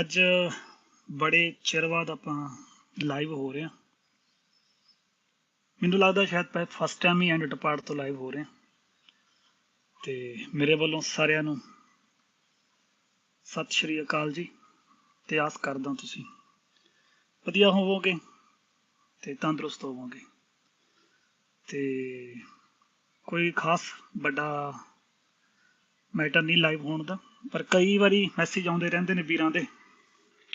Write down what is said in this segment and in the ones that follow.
ਅੱਜ ਬੜੇ ਚਿਰ ਬਾਅਦ ਆਪਾਂ ਲਾਈਵ ਹੋ ਰਹੇ ਹਾਂ। ਮੈਨੂੰ ਲੱਗਦਾ ਸ਼ਾਇਦ ਫਸਟ ਟਾਈਮ ਹੀ ਐਂਡ ਡਿਪਾਰਟ ਤੋਂ ਲਾਈਵ ਹੋ ਰਹੇ। ਹਾਂ ਤੇ ਮੇਰੇ ਵੱਲੋਂ ਸਾਰਿਆਂ ਨੂੰ ਸਤਿ ਸ਼੍ਰੀ ਅਕਾਲ ਜੀ। ਤੇ ਆਸ ਕਰਦਾ ਤੁਸੀਂ ਵਧੀਆ ਹੋਵੋਗੇ ਤੇ ਤੰਦਰੁਸਤ ਹੋਵੋਗੇ। ਤੇ ਕੋਈ ਖਾਸ ਵੱਡਾ ਮੈਟਰ ਨਹੀਂ ਲਾਈਵ ਹੋਣ ਦਾ। ਪਰ ਕਈ ਵਾਰੀ ਮੈਸੇਜ ਆਉਂਦੇ ਰਹਿੰਦੇ ਨੇ ਵੀਰਾਂ ਦੇ।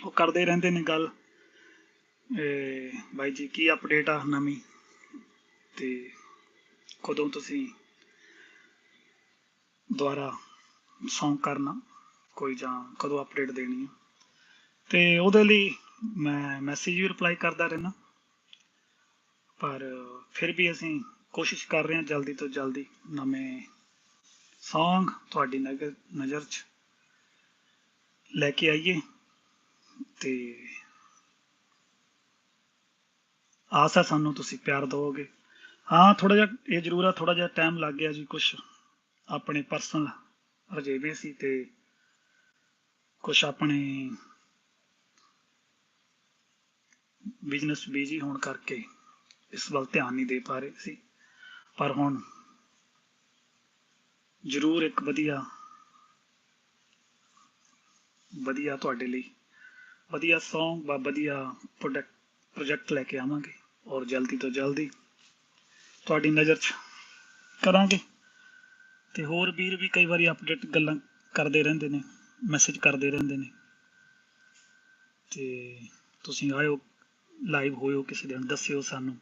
ਉਹ ਕਰਦੇ ਰਹਿੰਦੇ ਨੇ ਗੱਲ। ਬਾਈ ਜੀ, ਕੀ ਅਪਡੇਟ ਆ ਨਵੀਂ? ਤੇ ਕਦੋਂ ਤੁਸੀਂ ਦੁਆਰਾ ਸੌਂਗ ਕਰਨਾ? ਕੋਈ ਜਾਂ ਕਦੋਂ ਅਪਡੇਟ ਦੇਣੀ ਹੈ ਤੇ ਉਹਦੇ ਲਈ ਮੈਂ ਮੈਸੇਜ ਵੀ ਰਿਪਲਾਈ ਕਰਦਾ ਰਹਿਣਾ ਪਰ ਫਿਰ ਵੀ ਅਸੀਂ ਕੋਸ਼ਿਸ਼ ਕਰ ਰਹੇ ਹਾਂ ਜਲਦੀ ਤੋਂ ਜਲਦੀ ਨਵੇਂ ਸੌਂਗ ਤੁਹਾਡੀ ਨਗਰ ਨਜ਼ਰ 'ਚ ਲੈ ਕੇ ਆਈਏ। ਤੇ ਆਸ ਹੈ ਸਾਨੂੰ ਤੁਸੀਂ ਪਿਆਰ ਦਿਓਗੇ ਹਾਂ ਥੋੜਾ ਜਿਹਾ, ਇਹ ਜ਼ਰੂਰ ਆ ਥੋੜਾ ਜਿਹਾ ਟਾਈਮ ਲੱਗ ਗਿਆ ਜੀ ਕੁਝ ਆਪਣੇ ਪਰਸਨਲ ਰਜੇਵੇ ਸੀ ਤੇ ਕੁਝ ਆਪਣੇ ਬਿਜ਼ਨਸ ਬਿਜ਼ੀ ਹੋਣ ਕਰਕੇ ਇਸ ਵੱਲ ਧਿਆਨ ਨਹੀਂ ਦੇ ਪਾ ਰਹੇ ਸੀ। ਪਰ ਹੁਣ ਜ਼ਰੂਰ ਇੱਕ ਵਧੀਆ ਵਧੀਆ ਤੁਹਾਡੇ ਲਈ ਵਧੀਆ Song, ਬਾ, ਵਧੀਆ ਪ੍ਰੋਡਕਟ ਪ੍ਰੋਜੈਕਟ ਲੈ ਕੇ ਆਵਾਂਗੇ ਔਰ ਜਲਦੀ ਤੋਂ ਜਲਦੀ ਤੁਹਾਡੀ ਨਜ਼ਰ 'ਚ ਕਰਾਂਗੇ। ਤੇ ਹੋਰ ਵੀਰ ਵੀ ਕਈ ਵਾਰੀ ਅਪਡੇਟ ਗੱਲਾਂ ਕਰਦੇ ਰਹਿੰਦੇ ਨੇ ਮੈਸੇਜ ਕਰਦੇ ਰਹਿੰਦੇ ਨੇ। ਤੇ ਤੁਸੀਂ ਆਇਓ ਲਾਈਵ ਹੋਇਓ ਕਿਸੇ ਦਿਨ, ਦੱਸਿਓ ਸਾਨੂੰ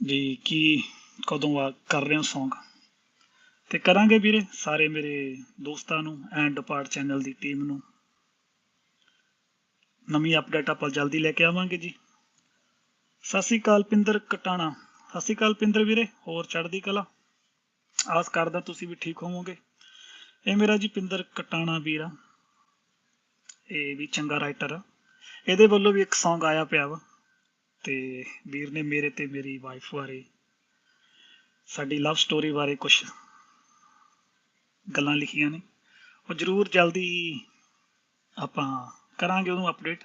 ਵੀ ਕੀ, ਕਦੋਂ ਆ, ਕਰ ਰਹੇ ਹੋ Song ਤੇ ਕਰਾਂਗੇ ਵੀਰੇ ਸਾਰੇ ਮੇਰੇ ਦੋਸਤਾਂ ਨੂੰ ਐਂਡ ਪਾਰਟ ਚੈਨਲ ਦੀ ਟੀਮ ਨੂੰ। ਨਵੀਂ ਅਪਡੇਟ ਆਪਾਂ ਜਲਦੀ ਲੈ ਕੇ ਆਵਾਂਗੇ ਜੀ। ਸਤਿ ਸ਼੍ਰੀ ਅਕਾਲ ਪਿੰਦਰ ਕਟਾਣਾ। ਸਤਿ ਸ਼੍ਰੀ ਅਕਾਲ ਪਿੰਦਰ ਵੀਰੇ, ਹੋਰ ਚੜ੍ਹਦੀ ਕਲਾ? ਆਸ ਕਰਦਾ ਤੁਸੀਂ ਵੀ ਠੀਕ ਹੋਵੋਗੇ। ਇਹ ਮੇਰਾ ਜੀ ਪਿੰਦਰ ਕਟਾਣਾ ਵੀਰ ਆ। ਇਹ ਵੀ ਚੰਗਾ ਰਾਈਟਰ ਆ। ਇਹਦੇ ਵੱਲੋਂ ਵੀ ਇੱਕ Song ਆਇਆ ਪਿਆ ਵਾ। ਤੇ ਵੀਰ ਨੇ ਮੇਰੇ ਤੇ ਮੇਰੀ ਵਾਈਫ ਬਾਰੇ, ਸਾਡੀ ਲਵ ਸਟੋਰੀ ਬਾਰੇ ਕੁਝ ਗੱਲਾਂ ਲਿਖੀਆਂ ਨੇ। ਉਹ ਜ਼ਰੂਰ ਜਲਦੀ ਆਪਾਂ ਕਰਾਂਗੇ ਉਹਨੂੰ ਅਪਡੇਟ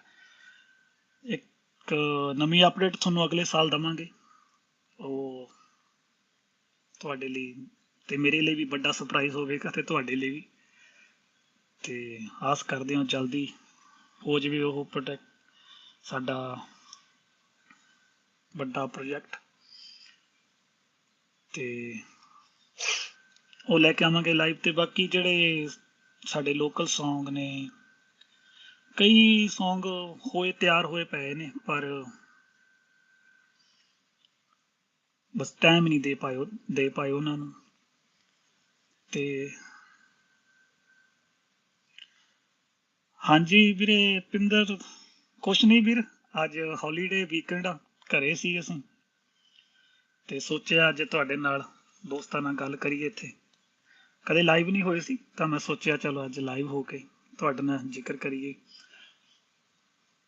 ਇੱਕ ਨਵੀਂ ਅਪਡੇਟ ਤੁਹਾਨੂੰ ਅਗਲੇ ਸਾਲ ਦਵਾਂਗੇ। ਉਹ ਤੁਹਾਡੇ ਲਈ ਤੇ ਮੇਰੇ ਲਈ ਵੀ ਵੱਡਾ ਸਰਪ੍ਰਾਈਜ਼ ਹੋਵੇਗਾ ਤੇ ਤੁਹਾਡੇ ਲਈ ਵੀ। ਤੇ ਆਸ ਕਰਦੇ ਹਾਂ ਜਲਦੀ ਹੋ ਜਵੇ ਉਹ ਪ੍ਰੋਜੈਕਟ ਸਾਡਾ ਵੱਡਾ ਪ੍ਰੋਜੈਕਟ ਤੇ ਉਹ ਲੈ ਕੇ ਆਵਾਂਗੇ ਲਾਈਵ ਤੇ। ਬਾਕੀ ਜਿਹੜੇ ਸਾਡੇ ਲੋਕਲ Song ਨੇ ਕਈ Song ਹੋਏ, ਤਿਆਰ ਹੋਏ ਪਏ ਨੇ, ਪਰ ਬਸ ਟਾਈਮ ਨਹੀਂ ਦੇ ਪਾਇਓ ਦੇ ਪਾਏ ਉਹਨਾਂ ਨੂੰ। ਤੇ ਹਾਂਜੀ ਵੀਰੇ, ਪਿੰਦਰ, ਕੁਛ ਨਹੀਂ ਵੀਰ, ਅੱਜ ਹੌਲੀਡੇ ਵੀਕਐਂਡ ਘਰੇ ਸੀ ਅਸੀਂ। ਤੇ ਸੋਚਿਆ ਅੱਜ ਤੁਹਾਡੇ ਨਾਲ ਦੋਸਤਾਂ ਨਾਲ ਗੱਲ ਕਰੀਏ ਇੱਥੇ। ਕਦੇ ਲਾਈਵ ਨਹੀਂ ਹੋਏ ਸੀ, ਤਾਂ ਮੈਂ ਸੋਚਿਆ ਚਲੋ ਅੱਜ ਲਾਈਵ ਹੋ ਕੇ ਤੁਹਾਡੇ ਨਾਲ ਜ਼ਿਕਰ ਕਰੀਏ।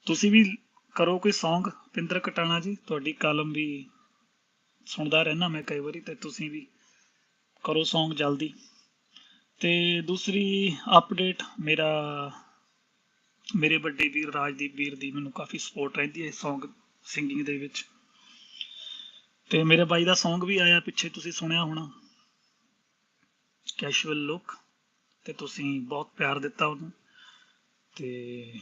ਤੁਸੀਂ ਵੀ ਕਰੋ ਕੋਈ Song? ਪਿੰਦਰ ਕਟਾਣਾ ਜੀ, ਤੁਹਾਡੀ ਕਾਲਮ ਵੀ ਸੁਣਦਾ ਰਹਿਣਾ ਮੈਂ ਕਈ ਵਾਰੀ ਤੇ ਤੁਸੀਂ ਵੀ ਕਰੋ Song ਜਲਦੀ। ਤੇ ਦੂਸਰੀ ਅਪਡੇਟ ਮੇਰਾ, ਮੇਰੇ ਵੱਡੇ ਵੀਰ ਰਾਜਦੀਪ ਵੀਰ ਦੀ ਮੈਨੂੰ ਕਾਫੀ ਸਪੋਰਟ ਰਹਿੰਦੀ ਹੈ Song ਸਿੰਗਿੰਗ ਦੇ ਵਿੱਚ। ਤੇ ਮੇਰੇ ਬਾਈ ਦਾ Song ਵੀ ਆਇਆ ਪਿੱਛੇ, ਤੁਸੀਂ ਸੁਣਿਆ ਹੋਣਾ। ਕੈਸ਼ੂਅਲ ਲੁੱਕ ਤੇ ਤੁਸੀਂ ਬਹੁਤ ਪਿਆਰ ਦਿੱਤਾ ਉਹਨੂੰ। ਤੇ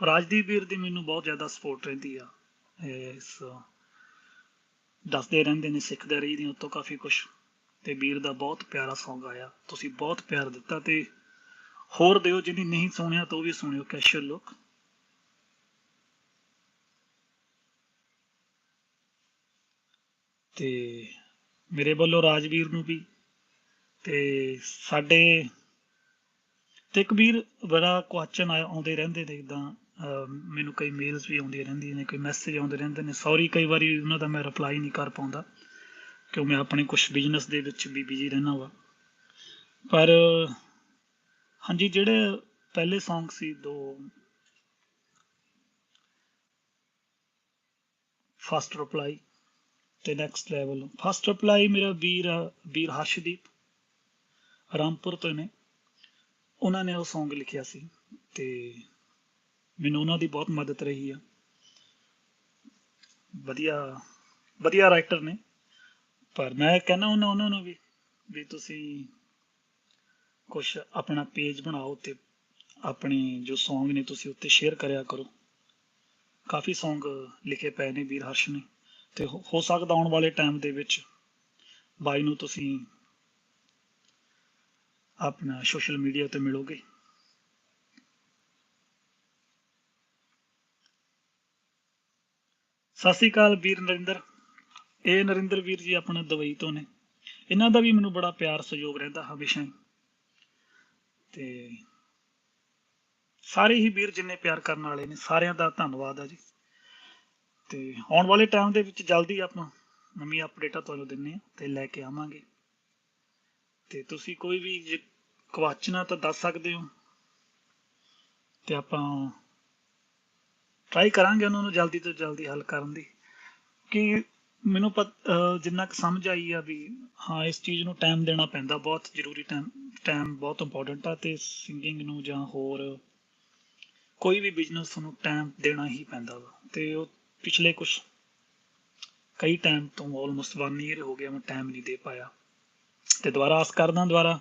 ਰਾਜਦੀਪ ਵੀਰ ਦੀ ਮੈਨੂੰ ਬਹੁਤ ਜ਼ਿਆਦਾ ਸਪੋਰਟ ਰਹਿੰਦੀ ਆ। ਇਸ ਦੱਸਦੇ ਰਹਿੰਦੇ ਨੇ, ਸਿੱਖਦੇ ਰਹੀਦੇ ਉਤੋਂ ਕਾਫੀ ਕੁਝ ਤੇ ਵੀਰ ਦਾ ਬਹੁਤ ਪਿਆਰਾ Song ਆਇਆ। ਤੁਸੀਂ ਬਹੁਤ ਪਿਆਰ ਦਿੱਤਾ ਤੇ ਹੋਰ ਦਿਓ ਜਿਹਨੇ ਨਹੀਂ ਸੁਣਿਆ ਤਾਂ ਉਹ ਵੀ ਸੁਣਿਓ ਕੈਸ਼ੂਅਲ ਲੁੱਕ ਤੇ ਮੇਰੇ ਵੱਲੋਂ ਰਾਜਵੀਰ ਨੂੰ ਵੀ, ਤੇ ਸਾਡੇ ਤੇ ਇੱਕ ਵੀਰ ਬੜਾ ਕੁਐਸਚਨ ਆਉਂਦੇ ਰਹਿੰਦੇ ਨੇ ਇਦਾਂ ਮੈਨੂੰ ਕਈ ਮੇਲਸ ਵੀ ਆਉਂਦੀਆਂ ਰਹਿੰਦੀਆਂ ਨੇ, ਕੋਈ ਮੈਸੇਜ ਆਉਂਦੇ ਰਹਿੰਦੇ ਨੇ। ਸੌਰੀ ਕਈ ਵਾਰੀ ਉਹਨਾਂ ਦਾ ਮੈਂ ਰਿਪਲਾਈ ਨਹੀਂ ਕਰ ਪਾਉਂਦਾ, ਕਿਉਂ ਮੈਂ ਆਪਣੇ ਕੁਝ ਬਿਜ਼ਨਸ ਦੇ ਵਿੱਚ ਵੀ ਬਿਜ਼ੀ ਰਹਿਣਾ ਵਾ। ਪਰ, ਹਾਂਜੀ, ਜਿਹੜੇ ਪਹਿਲੇ Song ਸੀ, ਦੋ ਫਸਟ ਰਿਪਲਾਈ ਤੇ ਨੈਕਸਟ ਲੈਵਲ ਫਸਟ ਰਿਪਲਾਈ ਮੇਰਾ ਵੀਰ ਵੀਰ ਹਰਸ਼ਦੀਪ ਰਾਮਪੁਰ ਤੋਂ ਨੇ। ਉਹਨਾਂ ਨੇ ਉਹ Song ਲਿਖਿਆ ਸੀ ਤੇ ਮੈਨੂੰ ਉਹਨਾਂ ਦੀ ਬਹੁਤ ਮਦਦ ਰਹੀ ਆ। ਵਧੀਆ ਵਧੀਆ ਰਾਈਟਰ ਨੇ। ਪਰ ਮੈਂ ਕਹਿੰਦਾ ਉਹਨਾਂ ਉਹਨਾਂ ਨੂੰ ਵੀ ਵੀ ਤੁਸੀਂ ਕੁਝ ਆਪਣਾ ਪੇਜ ਬਣਾਓ ਤੇ ਆਪਣੇ ਜੋ Song ਨੇ ਤੁਸੀਂ ਉੱਤੇ ਸ਼ੇਅਰ ਕਰਿਆ ਕਰੋ। ਕਾਫੀ Song ਲਿਖੇ ਪਏ ਨੇ ਵੀਰ ਹਰਸ਼ ਨੇ। ਤੇ ਹੋ ਸਕਦਾ ਆਉਣ ਵਾਲੇ ਟਾਈਮ ਦੇ ਵਿੱਚ ਬਾਈ ਨੂੰ ਤੁਸੀਂ ਆਪਣਾ ਸੋਸ਼ਲ ਮੀਡੀਆ ਤੇ ਮਿਲੋਗੇ। ਸਤਿ ਸ੍ਰੀ ਅਕਾਲ ਵੀਰ ਨਰਿੰਦਰ। ਇਹ ਨਰਿੰਦਰ ਵੀਰ ਜੀ ਆਪਣਾ ਦੁਬਈ ਤੋਂ ਨੇ। ਇਹਨਾਂ ਦਾ ਵੀ ਮੈਨੂੰ ਬੜਾ ਪਿਆਰ ਸਹਿਯੋਗ ਰਹਿੰਦਾ ਹਮੇਸ਼ਾ ਤੇ ਸਾਰੇ ਹੀ ਵੀਰ ਜਿੰਨੇ ਪਿਆਰ ਕਰਨ ਵਾਲੇ ਨੇ, ਸਾਰਿਆਂ ਦਾ ਧੰਨਵਾਦ ਆ ਜੀ। ਤੇ ਆਉਣ ਵਾਲੇ ਟਾਈਮ ਦੇ ਵਿੱਚ ਜਲਦੀ ਆਪਾਂ ਨਵੀਂ ਅਪਡੇਟਾਂ ਤੁਹਾਨੂੰ ਦਿੰਨੇ ਆ ਤੇ ਲੈ ਕੇ ਆਵਾਂਗੇ। ਤੇ ਤੁਸੀਂ ਕੋਈ ਵੀ ਜੇ ਕਵਾਚਨਾ ਤਾਂ ਦੱਸ ਸਕਦੇ ਹੋ। ਤੇ ਆਪਾਂ ਟਰਾਈ ਕਰਾਂਗੇ ਉਹਨਾਂ ਨੂੰ ਜਲਦੀ ਤੋਂ ਜਲਦੀ ਹੱਲ ਕਰਨ ਦੀ। ਕਿ ਮੈਨੂੰ ਜਿੰਨਾ ਕੁ ਸਮਝ ਆਈ ਆ ਵੀ ਹਾਂ, ਇਸ ਚੀਜ਼ ਨੂੰ ਟਾਈਮ ਦੇਣਾ ਪੈਂਦਾ, ਬਹੁਤ ਜ਼ਰੂਰੀ ਟਾਈਮ ਟਾਈਮ ਬਹੁਤ ਇੰਪੋਰਟੈਂਟ ਆ ਤੇ ਸਿੰਗਿੰਗ ਨੂੰ ਜਾਂ ਹੋਰ ਕੋਈ ਵੀ ਬਿਜ਼ਨਸ ਨੂੰ ਟਾਈਮ ਦੇਣਾ ਹੀ ਪੈਂਦਾ ਵਾ। ਤੇ ਉਹ ਪਿਛਲੇ ਕੁਝ ਕਈ ਟਾਈਮ ਤੋਂ ਆਲਮੋਸਟ 1 ਈਅਰ ਹੋ ਗਿਆ ਮੈਂ ਟਾਈਮ ਨਹੀਂ ਦੇ ਪਾਇਆ। ਤੇ ਦੁਬਾਰਾ ਆਸ ਕਰਦਾ ਦੁਬਾਰਾ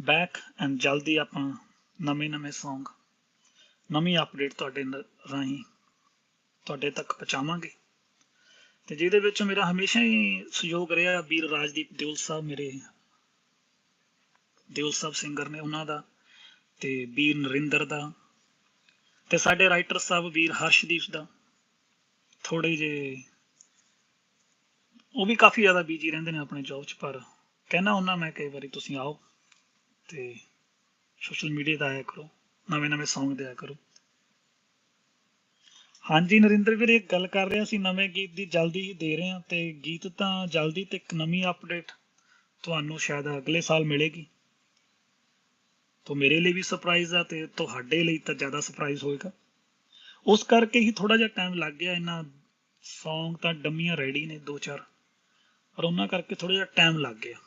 ਬੈਕ ਐਂਡ ਜਲਦੀ ਆਪਾਂ ਨਵੇਂ ਨਵੇਂ Song ਨਵੀਂ ਅਪਡੇਟ ਤੁਹਾਡੇ ਰਾਹੀਂ ਤੁਹਾਡੇ ਤੱਕ ਪਹੁੰਚਾਵਾਂਗੇ। ਤੇ ਜਿਹਦੇ ਵਿੱਚ ਮੇਰਾ ਹਮੇਸ਼ਾ ਹੀ ਸਹਿਯੋਗ ਰਿਹਾ ਵੀਰ ਰਾਜਦੀਪ ਦਿਉਲ ਸਾਹਿਬ, ਮੇਰੇ ਦਿਉਲ ਸਾਹਿਬ ਸਿੰਗਰ ਨੇ ਉਹਨਾਂ ਦਾ ਤੇ ਵੀਰ ਨਰਿੰਦਰ ਦਾ ਤੇ ਸਾਡੇ ਰਾਈਟਰ ਸਾਹਿਬ ਵੀਰ ਹਰਸ਼ਦੀਪ ਦਾ। ਥੋੜੇ ਜੇ ਉਹ ਵੀ ਕਾਫੀ ਜ਼ਿਆਦਾ ਬੀਜੀ ਰਹਿੰਦੇ ਨੇ ਆਪਣੇ ਜੌਬ 'ਚ, ਪਰ ਕਹਿਣਾ ਉਹਨਾਂ ਮੈਂ ਕਈ ਵਾਰੀ ਤੁਸੀਂ ਆਓ ਤੇ ਸੋਸ਼ਲ ਮੀਡੀਆ ਦਾ ਆਇਆ ਕਰੋ। ਨਵੇਂ ਨਵੇਂ Song ਦਿਆ ਕਰੋ। ਹਾਂਜੀ ਨਰਿੰਦਰ ਵੀਰ, ਇੱਕ ਗੱਲ ਕਰ ਰਿਹਾ ਸੀ, ਨਵੇਂ ਗੀਤ ਦੀ ਜਲਦੀ ਹੀ ਦੇ ਰਹੇ ਹਾਂ ਤੇ ਗੀਤ ਤਾਂ ਜਲਦੀ ਤੇ ਇੱਕ ਨਵੀਂ ਅਪਡੇਟ ਤੁਹਾਨੂੰ ਸ਼ਾਇਦ ਅਗਲੇ ਸਾਲ ਮਿਲੇਗੀ। ਤੋਂ ਮੇਰੇ ਲਈ ਵੀ ਸਰਪ੍ਰਾਈਜ਼ ਆ ਤੇ ਤੁਹਾਡੇ ਲਈ ਤਾਂ ਜ਼ਿਆਦਾ ਸਰਪ੍ਰਾਈਜ਼ ਹੋਏਗਾ। ਉਸ ਕਰਕੇ ਹੀ ਥੋੜਾ ਜਿਹਾ ਟਾਈਮ ਲੱਗ ਗਿਆ, ਇਹਨਾਂ Song ਤਾਂ ਡੰਮੀਆਂ ਰੈਡੀ ਨੇ ਦੋ ਚਾਰ, ਪਰ ਉਹਨਾਂ ਕਰਕੇ ਥੋੜਾ ਜਿਹਾ ਟਾਈਮ ਲੱਗ ਗਿਆ।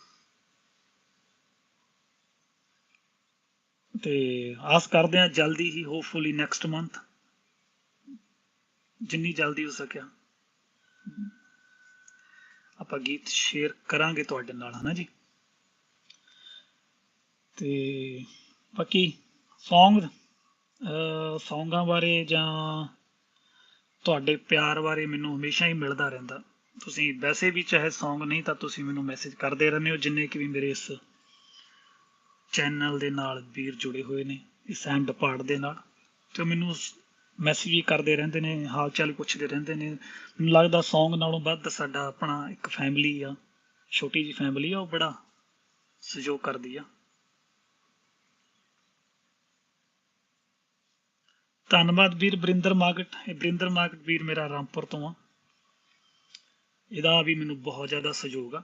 ਤੇ ਆਸ ਕਰਦੇ ਹਾਂ ਜਲਦੀ ਹੀ ਹੋਪਫੁਲੀ ਨੈਕਸਟ ਮੰਥ ਜਿੰਨੀ ਜਲਦੀ ਹੋ ਸਕਿਆ। ਆਪਾਂ ਗੀਤ ਸ਼ੇਅਰ ਕਰਾਂਗੇ ਤੁਹਾਡੇ ਨਾਲ, ਹਨਾ ਜੀ? ਤੇ ਬਾਕੀ ਸੌਂਗ ਸੌਂਗਾਂ ਬਾਰੇ ਜਾਂ ਤੁਹਾਡੇ ਪਿਆਰ ਬਾਰੇ ਮੈਨੂੰ ਹਮੇਸ਼ਾ ਹੀ ਮਿਲਦਾ ਰਹਿੰਦਾ। ਤੁਸੀਂ ਵੈਸੇ ਵੀ ਚਾਹੇ ਸੌਂਗ ਨਹੀਂ ਤਾਂ ਤੁਸੀਂ ਮੈਨੂੰ ਮੈਸੇਜ ਕਰਦੇ ਰਹਿੰਦੇ ਹੋ, ਜਿੰਨੇ ਕਿ ਵੀ ਮੇਰੇ ਇਸ ਚੈਨਲ ਦੇ ਨਾਲ ਵੀਰ ਜੁੜੇ ਹੋਏ ਨੇ, ਇਸ ਐਂਡ ਪਾਰਟ ਦੇ ਨਾਲ। ਤੇ ਮੈਨੂੰ ਮੈਸੇਜ ਵੀ ਕਰਦੇ ਰਹਿੰਦੇ ਨੇ ਹਾਲ ਚਾਲ ਪੁੱਛਦੇ ਰਹਿੰਦੇ ਨੇ। ਮੈਨੂੰ ਲੱਗਦਾ Song ਨਾਲੋਂ ਵੱਧ ਸਾਡਾ ਆਪਣਾ ਇੱਕ ਫੈਮਿਲੀ ਆ, ਛੋਟੀ ਜੀ ਫੈਮਿਲੀ ਆ, ਉਹ ਬੜਾ ਸਹਿਯੋਗ ਕਰਦੀ ਆ। ਧੰਨਵਾਦ ਵੀਰ ਬਰਿੰਦਰ ਮਾਗਟ। ਇਹ ਬਰਿੰਦਰ ਮਾਗਟ ਵੀਰ ਮੇਰਾ ਰਾਮਪੁਰ ਤੋਂ ਆ। ਇਹਦਾ ਵੀ ਮੈਨੂੰ ਬਹੁਤ ਜ਼ਿਆਦਾ ਸਹਿਯੋਗ ਆ।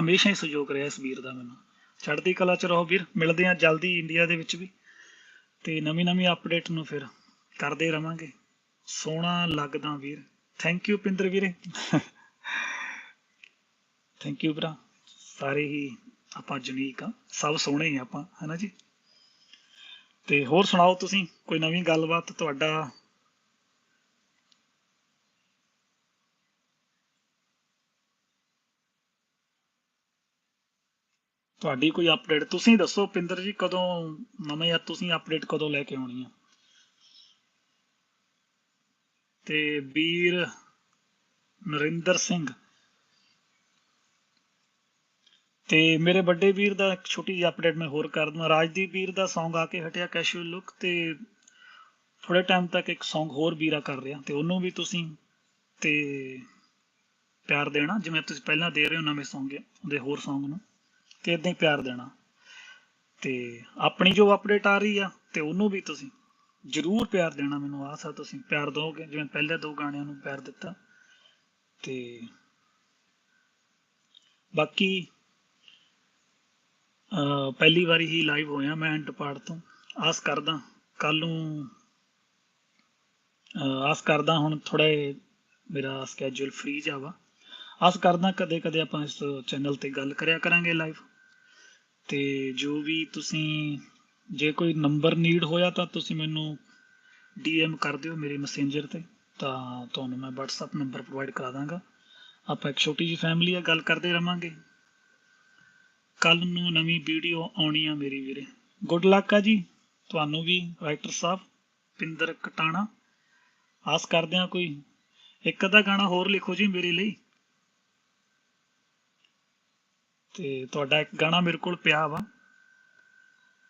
ਹਮੇਸ਼ਾ ਹੀ ਸਹਿਯੋਗ ਰਿਹਾ ਇਸ ਵੀਰ ਦਾ ਮੈਨੂੰ। ਚੜ੍ਹਦੀ ਕਲਾ ਚ ਰਹੋ ਵੀਰ ਮਿਲਦੇ ਆ ਜਲਦੀ ਇੰਡੀਆ ਦੇ ਵਿੱਚ ਵੀ। ਤੇ ਨਵੀਂ ਨਵੀਂ ਅਪਡੇਟ ਨੂੰ ਫਿਰ ਕਰਦੇ ਰਵਾਂਗੇ। ਸੋਹਣਾ ਲੱਗਦਾ ਵੀਰ। ਥੈਂਕ ਯੂ ਪਿੰਦਰ ਵੀਰੇ। ਥੈਂਕ ਯੂ ਭਰਾ। ਸਾਰੇ ਹੀ ਆਪਾਂ ਜੁਨੀਕ ਆ। ਸਭ ਸੋਹਣੇ ਹੀ ਆਪਾਂ ਹਨਾ ਜੀ? ਤੇ ਹੋਰ ਸੁਣਾਓ ਤੁਸੀਂ? ਕੋਈ ਨਵੀਂ ਗੱਲਬਾਤ ਤੁਹਾਡਾ ਤੁਹਾਡੀ ਕੋਈ ਅਪਡੇਟ ਤੁਸੀਂ ਦੱਸੋ, ਪਿੰਦਰ ਜੀ, ਕਦੋਂ ਨਵੇਂ ਆ? ਤੁਸੀਂ ਅਪਡੇਟ ਕਦੋਂ ਲੈ ਕੇ ਆਉਣੀ ਆ? ਤੇ ਵੀਰ ਨਰਿੰਦਰ ਸਿੰਘ। ਤੇ ਮੇਰੇ ਵੱਡੇ ਵੀਰ ਦਾ ਇੱਕ ਛੋਟੀ ਜਿਹੀ ਅਪਡੇਟ ਮੈਂ ਹੋਰ ਕਰ ਦਵਾਂ ਰਾਜਦੀਪ ਵੀਰ ਦਾ Song ਆ ਕੇ ਹਟਿਆ ਕੈਸ਼ੂਅਲ ਲੁੱਕ ਤੇ ਥੋੜੇ ਟਾਈਮ ਤੱਕ ਇੱਕ Song ਹੋਰ ਵੀਰਾ ਕਰ ਰਿਹਾ। ਤੇ ਉਹਨੂੰ ਵੀ ਤੁਸੀਂ ਤੇ ਪਿਆਰ ਦੇਣਾ, ਜਿਵੇਂ ਤੁਸੀਂ ਪਹਿਲਾਂ ਦੇ ਰਹੇ ਹੋ ਨਵੇਂ Song, ਉਹਦੇ ਹੋਰ Song ਨੂੰ। ਤੇ ਇਦਾਂ ਹੀ ਪਿਆਰ ਦੇਣਾ। ਤੇ ਆਪਣੀ ਜੋ ਅਪਡੇਟ ਆ ਰਹੀ ਆ, ਤੇ ਉਹਨੂੰ ਵੀ ਤੁਸੀਂ ਜਰੂਰ ਪਿਆਰ ਦੇਣਾ ਮੈਨੂੰ ਆਸ ਆ ਤੁਸੀਂ ਪਿਆਰ ਦਿਓਗੇ। ਜਿਵੇਂ ਪਹਿਲੇ ਦੋ ਗਾਣਿਆਂ ਨੂੰ ਪਿਆਰ ਦਿੱਤਾ। ਤੇ ਬਾਕੀ ਪਹਿਲੀ ਵਾਰੀ ਹੀ ਲਾਈਵ ਹੋਇਆ ਮੈਂ ਐਂਟਪਾਰਟ ਤੋਂ। ਆਸ ਕਰਦਾ ਕੱਲ ਨੂੰ ਆਸ ਕਰਦਾ ਹੁਣ ਥੋੜਾ ਮੇਰਾ ਸਕੇਜੂਲ ਫ੍ਰੀ ਜਾਵਾ। ਆਸ ਕਰਦਾ ਕਦੇ ਕਦੇ ਆਪਾਂ ਇਸ ਚੈਨਲ ਤੇ ਗੱਲ ਕਰਿਆ ਕਰਾਂਗੇ ਲਾਈਵ ਤੇ ਜੋ ਵੀ ਤੁਸੀਂ, ਜੇ ਕੋਈ ਨੰਬਰ ਨੀਡ ਹੋਇਆ ਤਾਂ ਤੁਸੀਂ ਮੈਨੂੰ ਡੀਐਮ ਕਰ ਦਿਓ ਮੇਰੇ ਮੈਸੇਂਜਰ ਤੇ, ਤਾਂ ਤੁਹਾਨੂੰ ਮੈਂ WhatsApp ਨੰਬਰ ਪ੍ਰੋਵਾਈਡ ਕਰਾ ਦਾਂਗਾ। ਆਪਾਂ ਇੱਕ ਛੋਟੀ ਜਿਹੀ ਫੈਮਿਲੀ ਆ ਗੱਲ ਕਰਦੇ ਰਵਾਂਗੇ। ਕੱਲ ਨੂੰ ਨਵੀਂ ਵੀਡੀਓ ਆਉਣੀ ਆ ਮੇਰੀ ਵੀਰੇ। ਗੁੱਡ ਲੱਕ ਆ ਜੀ। ਤੁਹਾਨੂੰ ਵੀ ਰਾਈਟਰ ਸਾਹਿਬ, ਪਿੰਦਰ ਕਟਾਣਾ। ਆਸ ਕਰਦੇ ਆ ਕੋਈ। ਇੱਕ ਅੱਧਾ ਗਾਣਾ ਹੋਰ ਲਿਖੋ ਜੀ ਮੇਰੇ ਲਈ। ਤੇ ਤੁਹਾਡਾ ਇੱਕ ਗਾਣਾ ਮੇਰੇ ਕੋਲ ਪਿਆ ਵਾ।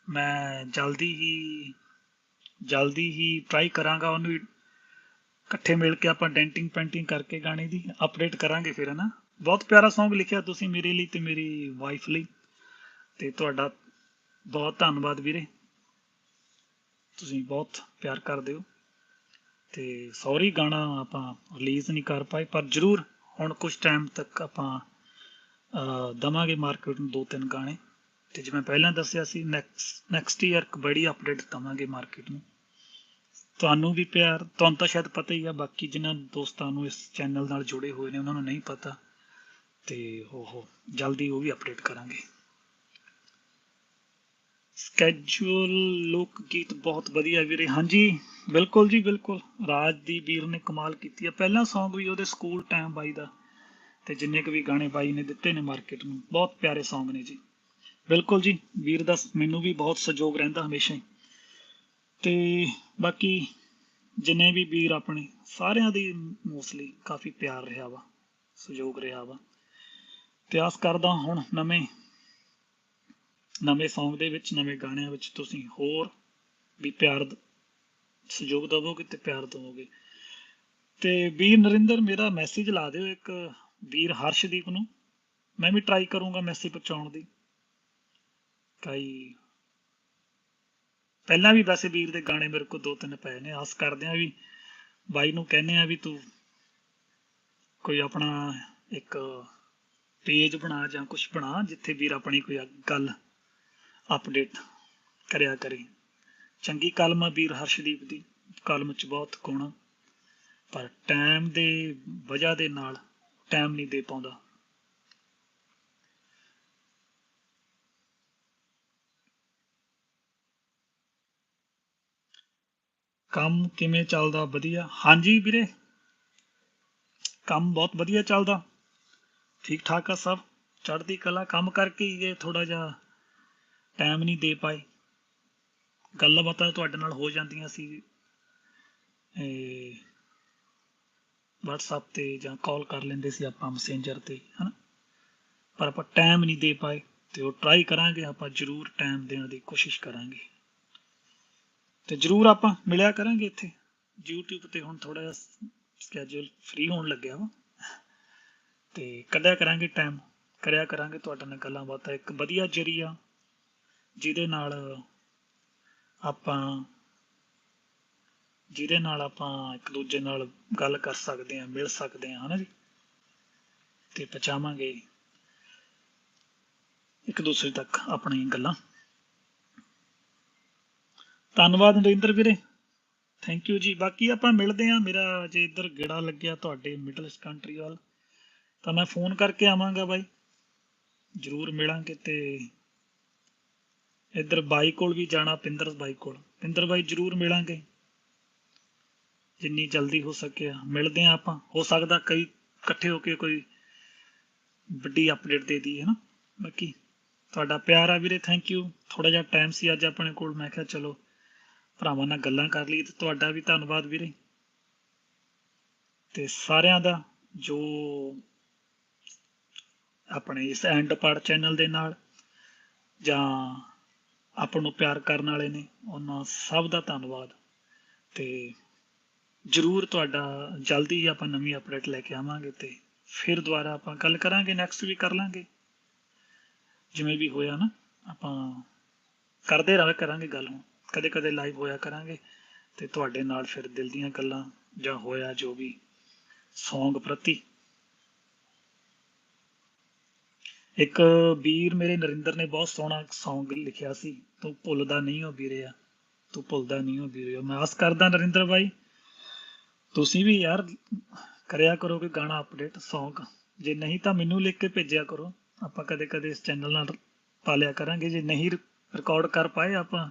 ਮੈਂ ਜਲਦੀ ਹੀ ਜਲਦੀ ਹੀ ਟਰਾਈ ਕਰਾਂਗਾ ਉਹਨੂੰ ਇਕੱਠੇ ਮਿਲ ਕੇ ਆਪਾਂ ਡੈਂਟਿੰਗ ਪੈਂਟਿੰਗ ਕਰਕੇ ਗਾਣੇ ਦੀ ਅਪਡੇਟ ਕਰਾਂਗੇ ਫਿਰ, ਹਨਾ। ਬਹੁਤ ਪਿਆਰਾ Song ਲਿਖਿਆ ਤੁਸੀਂ ਮੇਰੇ ਲਈ ਤੇ ਮੇਰੀ ਵਾਈਫ ਲਈ। ਤੇ ਤੁਹਾਡਾ ਬਹੁਤ ਧੰਨਵਾਦ ਵੀਰੇ। ਤੁਸੀਂ ਬਹੁਤ ਪਿਆਰ ਕਰਦੇ ਹੋ। ਤੇ ਸੌਰੀ ਗਾਣਾ ਆਪਾਂ ਰਿਲੀਜ਼ ਨਹੀਂ ਕਰ ਪਾਏ, ਪਰ ਜ਼ਰੂਰ ਹੁਣ ਕੁਝ ਟਾਈਮ ਤੱਕ ਆਪਾਂ ਦਵਾਂਗੇ ਮਾਰਕੀਟ ਨੂੰ ਦੋ ਤਿੰਨ ਗਾਣੇ। ਤੇ ਜਿਵੇਂ ਪਹਿਲਾਂ ਦੱਸਿਆ ਸੀ ਨੈਕਸਟ ਨੈਕਸਟ ਈਅਰ ਬੜੀ ਅਪਡੇਟ ਦਵਾਂਗੇ ਮਾਰਕੀਟ ਨੂੰ। ਤੁਹਾਨੂੰ ਵੀ ਪਿਆਰ, ਤੁਹਾਨੂੰ ਤਾਂ ਸ਼ਾਇਦ ਪਤਾ ਹੀ ਆ, ਬਾਕੀ ਜਿਨ੍ਹਾਂ ਦੋਸਤਾਂ ਨੂੰ ਇਸ ਚੈਨਲ ਨਾਲ ਜੁੜੇ ਹੋਏ ਨੇ, ਉਹਨਾਂ ਨੂੰ ਨਹੀਂ ਪਤਾ। ਤੇ ਉਹ ਜਲਦੀ ਉਹ ਵੀ ਅਪਡੇਟ ਕਰਾਂਗੇ। ਸਕੈਜੂਲ ਲੋਕ ਗੀਤ ਬਹੁਤ ਵਧੀਆ ਵੀਰੇ। ਹਾਂਜੀ, ਬਿਲਕੁਲ ਜੀ, ਬਿਲਕੁਲ। ਰਾਜ ਦੀ ਵੀਰ ਨੇ ਕਮਾਲ ਕੀਤੀ ਆ। ਪਹਿਲਾ Song ਵੀ ਉਹਦੇ ਸਕੂਲ ਟਾਈਮ ਬਾਈ ਦਾ। ਤੇ ਜਿੰਨੇ ਕੁ ਵੀ ਗਾਣੇ ਬਾਈ ਨੇ ਦਿੱਤੇ ਨੇ ਮਾਰਕੀਟ ਨੂੰ, ਬਹੁਤ ਪਿਆਰੇ Song ਨੇ ਜੀ। ਬਿਲਕੁਲ ਜੀ, ਵੀਰ ਦਾ ਮੈਨੂੰ ਵੀ ਬਹੁਤ ਸਹਿਯੋਗ ਰਹਿੰਦਾ ਹਮੇਸ਼ਾ ਹੀ। ਤੇ ਬਾਕੀ ਜਿੰਨੇ ਵੀ ਵੀਰ ਆਪਣੇ, ਸਾਰਿਆਂ ਦੀ ਮੋਸਟਲੀ ਕਾਫੀ ਪਿਆਰ ਰਿਹਾ ਵਾ, ਸਹਿਯੋਗ ਰਿਹਾ ਵਾ। ਤੇ ਆਸ ਕਰਦਾ ਹੁਣ ਨਵੇਂ ਨਵੇਂ Song ਦੇ ਵਿੱਚ, ਨਵੇਂ ਗਾਣਿਆਂ ਵਿੱਚ ਤੁਸੀਂ ਹੋਰ ਵੀ ਪਿਆਰ ਸਹਿਯੋਗ ਦੇਵੋਗੇ ਤੇ ਪਿਆਰ ਦੇਵੋਗੇ। ਤੇ ਵੀਰ ਨਰਿੰਦਰ, ਮੇਰਾ ਮੈਸੇਜ ਲਾ ਦਿਓ ਇੱਕ ਵੀਰ ਹਰਸ਼ਦੀਪ ਨੂੰ ਮੈਂ ਵੀ ਟਰਾਈ ਕਰੂੰਗਾ ਮੈਸੇਜ ਪਹੁੰਚਾਉਣ ਦੀ। ਕਈ ਪਹਿਲਾਂ ਵੀ ਵੈਸੇ ਵੀਰ ਦੇ ਗਾਣੇ ਮੇਰੇ ਕੋਲ ਦੋ ਤਿੰਨ ਪਏ ਨੇ ਆਸ ਕਰਦੇ ਆ ਵੀ ਬਾਈ ਨੂੰ ਕਹਿੰਦੇ ਆ ਵੀ ਤੂੰ ਕੋਈ ਆਪਣਾ ਇੱਕ ਪੇਜ ਬਣਾ ਜਾਂ ਕੁਝ ਬਣਾ ਜਿੱਥੇ ਵੀਰ ਆਪਣੀ ਕੋਈ ਗੱਲ ਅਪਡੇਟ ਕਰਿਆ ਕਰੇ। ਚੰਗੀ ਕਲਮ ਆ ਵੀਰ ਹਰਸ਼ਦੀਪ ਦੀ ਕਲਮ ਚ ਬਹੁਤ ਗੁਣ ਆ, ਪਰ ਟਾਈਮ ਦੇ ਵਜ੍ਹਾ ਦੇ ਨਾਲ ਟਾਈਮ ਨਹੀਂ ਦੇ ਪਾਉਂਦਾ। ਕੰਮ ਕਿਵੇਂ ਚੱਲਦਾ? ਵਧੀਆ। ਹਾਂਜੀ ਵੀਰੇ। ਕੰਮ ਬਹੁਤ ਵਧੀਆ ਚੱਲਦਾ। ਠੀਕ ਠਾਕ ਆ ਸਭ। ਚੜ੍ਹਦੀ ਕਲਾ ਕੰਮ ਕਰਕੇ ਹੀ ਇਹ ਥੋੜਾ ਜਿਹਾ ਟਾਈਮ ਨਹੀਂ ਦੇ ਪਾਏ। ਗੱਲਾਂ ਬਾਤਾਂ ਤੁਹਾਡੇ ਨਾਲ ਹੋ ਜਾਂਦੀਆਂ ਸੀ। WhatsApp ਤੇ ਜਾਂ ਕਾਲ ਕਰ ਲੈਂਦੇ ਸੀ ਆਪਾਂ ਮੈਸੇਂਜਰ ਤੇ, ਹਨਾ? ਪਰ ਆਪਾਂ ਟਾਈਮ ਨਹੀਂ ਦੇ ਪਾਏ ਤੇ ਉਹ ਟਰਾਈ ਕਰਾਂਗੇ, ਆਪਾਂ ਜ਼ਰੂਰ ਟਾਈਮ ਦੇਣ ਦੀ ਕੋਸ਼ਿਸ਼ ਕਰਾਂਗੇ। ਤੇ ਜ਼ਰੂਰ ਆਪਾਂ ਮਿਲਿਆ ਕਰਾਂਗੇ ਇੱਥੇ। YouTube ਤੇ ਹੁਣ ਥੋੜਾ ਜਿਹਾ ਸਕੇਜੂਲ ਫ੍ਰੀ ਹੋਣ ਲੱਗਿਆ ਵਾ। ਤੇ ਕੱਢਿਆ ਕਰਾਂਗੇ ਟਾਈਮ ਕਰਿਆ ਕਰਾਂਗੇ ਤੁਹਾਡੇ ਨਾਲ ਗੱਲਾਂ ਬਾਤਾਂ। ਇੱਕ ਵਧੀਆ ਜਰੀਆ ਜਿਹਦੇ ਨਾਲ ਆਪਾਂ ਜਿਹਦੇ ਨਾਲ ਆਪਾਂ ਇੱਕ ਦੂਜੇ ਨਾਲ ਗੱਲ ਕਰ ਸਕਦੇ ਹਾਂ, ਮਿਲ ਸਕਦੇ ਹਾਂ, ਹਨਾ ਜੀ? ਤੇ ਪਹੁੰਚਾਵਾਂਗੇ ਇੱਕ ਦੂਸਰੇ ਤੱਕ ਆਪਣੀ ਗੱਲਾਂ। ਧੰਨਵਾਦ ਨਰਿੰਦਰ ਵੀਰੇ। ਥੈਂਕ ਯੂ ਜੀ। ਬਾਕੀ ਆਪਾਂ ਮਿਲਦੇ ਹਾਂ। ਮੇਰਾ ਜੇ ਇੱਧਰ ਗੇੜਾ ਲੱਗਿਆ ਤੁਹਾਡੇ ਮਿਡਲ ਈਸਟ ਕੰਟਰੀ ਵੱਲ, ਤਾਂ ਮੈਂ ਫੋਨ ਕਰਕੇ ਆਵਾਂਗਾ ਬਾਈ। ਜ਼ਰੂਰ ਮਿਲਾਂਗੇ ਤੇ ਇੱਧਰ ਬਾਈ ਕੋਲ ਵੀ ਜਾਣਾ, ਪਿੰਦਰ ਬਾਈ ਕੋਲ। ਪਿੰਦਰ ਬਾਈ ਜ਼ਰੂਰ ਮਿਲਾਂਗੇ। ਜਿੰਨੀ ਜਲਦੀ ਹੋ ਸਕੇ ਮਿਲਦੇ ਹਾਂ ਆਪਾਂ। ਹੋ ਸਕਦਾ ਕਈ ਇਕੱਠੇ ਹੋ ਕੇ ਕੋਈ ਵੱਡੀ ਅਪਡੇਟ ਦੇ ਦਈਏ ਨਾ ਬਾਕੀ ਤੁਹਾਡਾ ਪਿਆਰ ਆ ਵੀਰੇ ਥੈਂਕ ਯੂ ਥੋੜਾ ਜਿਹਾ ਟਾਈਮ ਸੀ ਅੱਜ ਆਪਣੇ ਕੋਲ। ਮੈਂ ਕਿਹਾ ਚਲੋ, ਭਰਾਵਾਂ ਨਾਲ ਗੱਲਾਂ ਕਰ ਲਈ ਤੇ ਤੁਹਾਡਾ ਵੀ ਧੰਨਵਾਦ ਵੀਰੇ। ਤੇ ਸਾਰਿਆਂ ਦਾ ਜੋ ਆਪਣੇ ਇਸ ਐਂਡ ਪਾਰਟ ਚੈਨਲ ਦੇ ਨਾਲ ਜਾਂ ਆਪ ਨੂੰ ਪਿਆਰ ਕਰਨ ਵਾਲੇ ਨੇ, ਉਹਨਾਂ ਸਭ ਦਾ ਧੰਨਵਾਦ। ਤੇ ਜਰੂਰ ਤੁਹਾਡਾ ਜਲਦੀ ਹੀ ਆਪਾਂ ਨਵੀਂ ਅਪਡੇਟ ਲੈ ਕੇ ਆਵਾਂਗੇ ਤੇ ਫਿਰ ਦੁਬਾਰਾ ਆਪਾਂ ਗੱਲ ਕਰਾਂਗੇ ਨੈਕਸਟ ਵੀ ਕਰ ਲਾਂਗੇ। ਜਿਵੇਂ ਵੀ ਹੋਇਆ ਨਾ, ਆਪਾਂ ਕਰਦੇ ਰਹਾਂਗੇ, ਕਰਾਂਗੇ ਗੱਲ ਹੁਣ। ਕਦੇ ਕਦੇ ਲਾਈਵ ਹੋਇਆ ਕਰਾਂਗੇ ਤੇ ਤੁਹਾਡੇ ਨਾਲ ਫਿਰ ਦਿਲ ਦੀਆਂ ਗੱਲਾਂ ਜਾਂ ਹੋਇਆ ਜੋ ਵੀ ਸੌਂਗ ਪ੍ਰਤੀ। ਇੱਕ ਵੀਰ ਮੇਰੇ ਨਰਿੰਦਰ ਨੇ ਬਹੁਤ ਸੋਹਣਾ ਸੌਂਗ ਲਿਖਿਆ ਸੀ, ਤੂੰ ਭੁੱਲਦਾ ਨਹੀਂ ਹੋ ਵੀਰਿਆ, ਤੂੰ ਭੁੱਲਦਾ ਨਹੀਂ ਹੋ ਵੀਰਿਆ ਮੈਂ ਆਸ ਕਰਦਾ ਨਰਿੰਦਰ ਭਾਈ ਤੁਸੀਂ ਵੀ ਯਾਰ ਕਰਿਆ ਕਰੋ ਕੋਈ ਗਾਣਾ ਅਪਡੇਟ Song ਜੇ ਨਹੀਂ ਤਾਂ ਮੈਨੂੰ ਲਿਖ ਕੇ ਭੇਜਿਆ ਕਰੋ। ਆਪਾਂ ਕਦੇ ਕਦੇ ਇਸ ਚੈਨਲ ਨਾਲ ਪਾ ਲਿਆ ਕਰਾਂਗੇ। ਜੇ ਨਹੀਂ ਰਿਕਾਰਡ ਕਰ ਪਾਏ, ਆਪਾਂ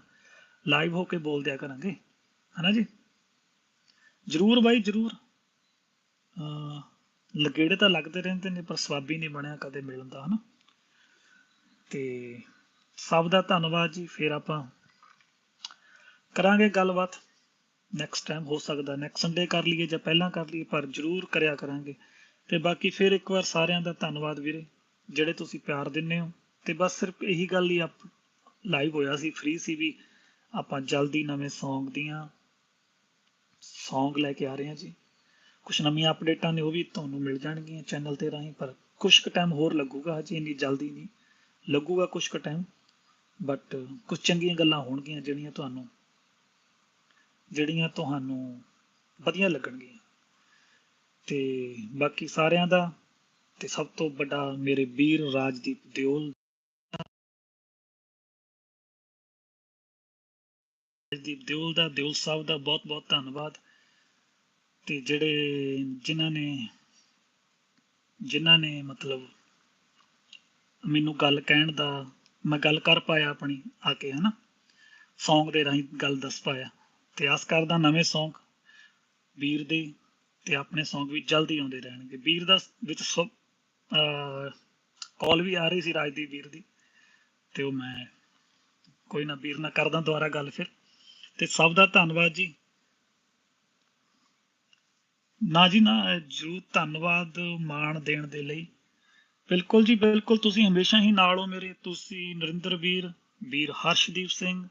ਲਾਈਵ ਹੋ ਕੇ ਬੋਲ ਦਿਆ ਕਰਾਂਗੇ। ਹਨਾ ਜੀ? ਜਰੂਰ ਬਾਈ, ਜਰੂਰ। ਅਹ ਲਗੇੜੇ ਤਾਂ ਲੱਗਦੇ ਰਹਿੰਦੇ ਨੇ, ਪਰ ਸਵਾਬੀ ਨਹੀਂ ਬਣਿਆ ਕਦੇ ਮਿਲਣ ਦਾ, ਹਨਾ? ਤੇ ਸਭ ਦਾ ਧੰਨਵਾਦ ਜੀ। ਫਿਰ ਆਪਾਂ ਕਰਾਂਗੇ ਗੱਲਬਾਤ। ਨੈਕਸਟ ਟਾਈਮ ਹੋ ਸਕਦਾ ਨੈਕਸਟ ਸੰਡੇ ਕਰ ਲਈਏ ਜਾਂ ਪਹਿਲਾਂ ਕਰ ਲਈਏ, ਪਰ ਜਰੂਰ ਕਰਿਆ ਕਰਾਂਗੇ। ਤੇ ਬਾਕੀ ਫਿਰ ਇੱਕ ਵਾਰ ਸਾਰਿਆਂ ਦਾ ਧੰਨਵਾਦ ਵੀਰੇ, ਜਿਹੜੇ ਤੁਸੀਂ ਪਿਆਰ ਦਿੰਦੇ ਹੋ। ਤੇ ਬਸ ਸਿਰਫ ਇਹੀ ਗੱਲ ਹੀ ਆਪ ਲਾਈਵ ਹੋਇਆ ਸੀ ਫ੍ਰੀ ਸੀ ਵੀ ਆਪਾਂ ਜਲਦੀ ਨਵੇਂ Song ਦੀਆਂ Song ਲੈ ਕੇ ਆ ਰਹੇ ਹਾਂ ਜੀ। ਕੁਝ ਨਵੀਆਂ ਅਪਡੇਟਾਂ ਨੇ ਉਹ ਵੀ ਤੁਹਾਨੂੰ ਮਿਲ ਜਾਣਗੀਆਂ ਚੈਨਲ ਤੇ ਰਾਹੀਂ, ਪਰ ਕੁਝ ਕੁ ਟਾਈਮ ਹੋਰ ਲੱਗੂਗਾ ਹਜੇ, ਇੰਨੀ ਜਲਦੀ ਨਹੀਂ। ਲੱਗੂਗਾ ਕੁਝ ਕੁ ਟਾਈਮ ਬਟ ਕੁਝ ਚੰਗੀਆਂ ਗੱਲਾਂ ਹੋਣਗੀਆਂ ਜਿਹੜੀਆਂ ਤੁਹਾਨੂੰ ਜਿਹੜੀਆਂ ਤੁਹਾਨੂੰ ਵਧੀਆ ਲੱਗਣਗੀਆਂ। ਤੇ ਬਾਕੀ ਸਾਰਿਆਂ ਦਾ ਤੇ ਸਭ ਤੋਂ ਵੱਡਾ ਮੇਰੇ ਵੀਰ ਰਾਜਦੀਪ ਦਿਓਲ ਰਾਜਦੀਪ ਦਿਓਲ ਦਾ, ਦਿਓਲ ਸਾਹਿਬ ਦਾ ਬਹੁਤ ਬਹੁਤ ਧੰਨਵਾਦ। ਤੇ ਜਿਹੜੇ ਜਿਨ੍ਹਾਂ ਨੇ ਜਿਨ੍ਹਾਂ ਨੇ ਮਤਲਬ ਮੈਨੂੰ ਗੱਲ ਕਹਿਣ ਦਾ, ਮੈਂ ਗੱਲ ਕਰ ਪਾਇਆ ਆਪਣੀ ਆ ਕੇ, ਹਨਾ? ਸੌਂਗ ਦੇ ਰਾਹੀਂ ਗੱਲ ਦੱਸ ਪਾਇਆ। ਤੇ ਆਸ ਕਰਦਾ ਨਵੇਂ Song ਵੀਰ ਦੇ ਤੇ ਆਪਣੇ Song ਵੀ ਜਲਦੀ ਆਉਂਦੇ ਰਹਿਣਗੇ। ਵੀਰ ਦਾ ਵਿੱਚ ਸਭ ਕਾਲ ਵੀ ਆ ਰਹੀ ਸੀ ਰਾਜਦੀਪ ਵੀਰ ਦੀ ਤੇ ਉਹ ਮੈਂ ਕੋਈ ਨਾ ਵੀਰ ਨਾਲ ਕਰਦਾ ਦੁਬਾਰਾ ਗੱਲ ਫਿਰ। ਤੇ ਸਭ ਦਾ ਧੰਨਵਾਦ ਜੀ। ਨਾ ਜੀ, ਨਾ, ਜਰੂਰ ਧੰਨਵਾਦ ਮਾਣ ਦੇਣ ਦੇ ਲਈ। ਬਿਲਕੁਲ ਜੀ, ਬਿਲਕੁਲ ਤੁਸੀਂ ਹਮੇਸ਼ਾ ਹੀ ਨਾਲ ਹੋ ਮੇਰੇ। ਤੁਸੀਂ ਨਰਿੰਦਰ ਵੀਰ ਵੀਰ ਹਰਸ਼ਦੀਪ ਸਿੰਘ,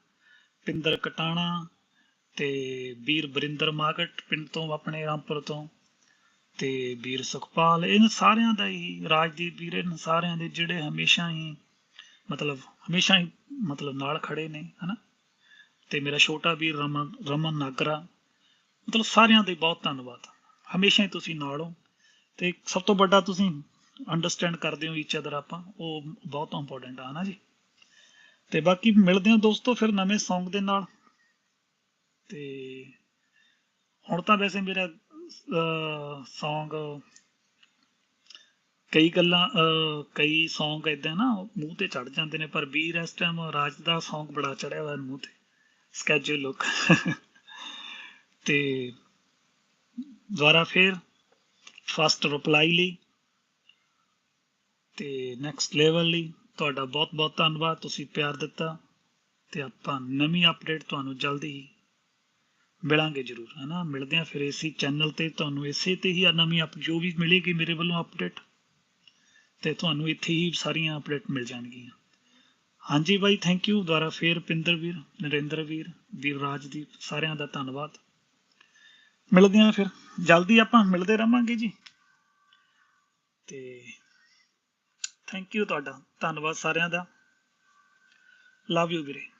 ਪਿੰਦਰ ਕਟਾਣਾ ਤੇ ਵੀਰ ਬਰਿੰਦਰ ਮਾਗਟ ਪਿੰਡ ਤੋਂ, ਆਪਣੇ ਰਾਮਪੁਰ ਤੋਂ, ਤੇ ਵੀਰ ਸੁਖਪਾਲ, ਇਹਨਾਂ ਸਾਰਿਆਂ ਦਾ ਹੀ, ਰਾਜਦੀਪ ਵੀਰ, ਇਹਨਾਂ ਸਾਰਿਆਂ ਦੇ ਜਿਹੜੇ ਹਮੇਸ਼ਾ ਹੀ, ਮਤਲਬ ਹਮੇਸ਼ਾ ਹੀ, ਮਤਲਬ ਨਾਲ ਖੜੇ ਨੇ, ਹਨਾ? ਤੇ ਮੇਰਾ ਛੋਟਾ ਵੀਰ ਰਮਨ ਰਮਨ ਨਾਗਰਾ ਮਤਲਬ ਸਾਰਿਆਂ ਦੇ ਬਹੁਤ ਧੰਨਵਾਦ। ਹਮੇਸ਼ਾ ਹੀ ਤੁਸੀਂ ਨਾਲ ਹੋ, ਤੇ ਸਭ ਤੋਂ ਵੱਡਾ ਤੁਸੀਂ ਅੰਡਰਸਟੈਂਡ ਕਰਦੇ ਹੋ ਈਚ ਅਦਰ ਆਪਾਂ, ਉਹ ਬਹੁਤ ਇੰਪੋਰਟੈਂਟ ਆ ਨਾ ਜੀ? ਤੇ ਬਾਕੀ ਮਿਲਦੇ ਹਾਂ ਦੋਸਤੋ ਫਿਰ ਨਵੇਂ Song ਦੇ ਨਾਲ। ਤੇ ਹੁਣ ਤਾਂ ਵੈਸੇ ਮੇਰਾ Song ਕਈ ਗੱਲਾਂ ਕਈ ਸੌਂਗ ਇਦਾਂ ਨਾ ਮੂੰਹ ਤੇ ਚੜ ਜਾਂਦੇ ਨੇ, ਪਰ ਵੀਰ ਇਸ ਟਾਈਮ ਰਾਜ ਦਾ Song ਬੜਾ ਚੜਿਆ ਹੋਇਆ ਮੂੰਹ ਤੇ ਸਕੈਜੂਲ ਲੁੱਕ ਤੇ ਦੁਬਾਰਾ ਫਿਰ ਫਸਟ ਰਿਪਲਾਈ ਲਈ ਤੇ ਨੈਕਸਟ ਲੈਵਲ ਲਈ। ਤੁਹਾਡਾ ਬਹੁਤ ਬਹੁਤ ਧੰਨਵਾਦ, ਤੁਸੀਂ ਪਿਆਰ ਦਿੱਤਾ ਤੇ ਆਪਾਂ ਨਵੀਂ ਅਪਡੇਟ ਤੁਹਾਨੂੰ ਜਲਦੀ ਹੀ ਮਿਲਾਂਗੇ ਜਰੂਰ, ਹਨਾ? ਮਿਲਦੇ ਆ ਫਿਰ ਇਸੇ ਚੈਨਲ ਤੇ, ਤੁਹਾਨੂੰ ਇਸੇ ਤੇ ਹੀ ਨਵੀਂ ਅਪ ਜੋ ਵੀ ਮਿਲੇਗੀ ਮੇਰੇ ਵੱਲੋਂ ਅਪਡੇਟ ਤੇ ਤੁਹਾਨੂੰ ਇੱਥੇ ਹੀ ਸਾਰੀਆਂ ਅਪਡੇਟ ਮਿਲ ਜਾਣਗੀਆਂ। ਹਾਂਜੀ ਬਾਈ ਥੈਂਕ ਯੂ ਦੁਬਾਰਾ ਫੇਰ ਪਿੰਦਰ ਵੀਰ, ਨਰਿੰਦਰ ਵੀਰ ਵੀਰ ਰਾਜਦੀਪ, ਸਾਰਿਆਂ ਦਾ ਧੰਨਵਾਦ। ਮਿਲਦੇ ਆ ਫਿਰ। ਜਲਦੀ ਆਪਾਂ ਮਿਲਦੇ ਰਵਾਂਗੇ ਜੀ। ਤੇ ਥੈਂਕ ਯੂ ਤੁਹਾਡਾ। ਧੰਨਵਾਦ ਸਾਰਿਆਂ ਦਾ। ਲਵ ਯੂ ਵੀਰੇ।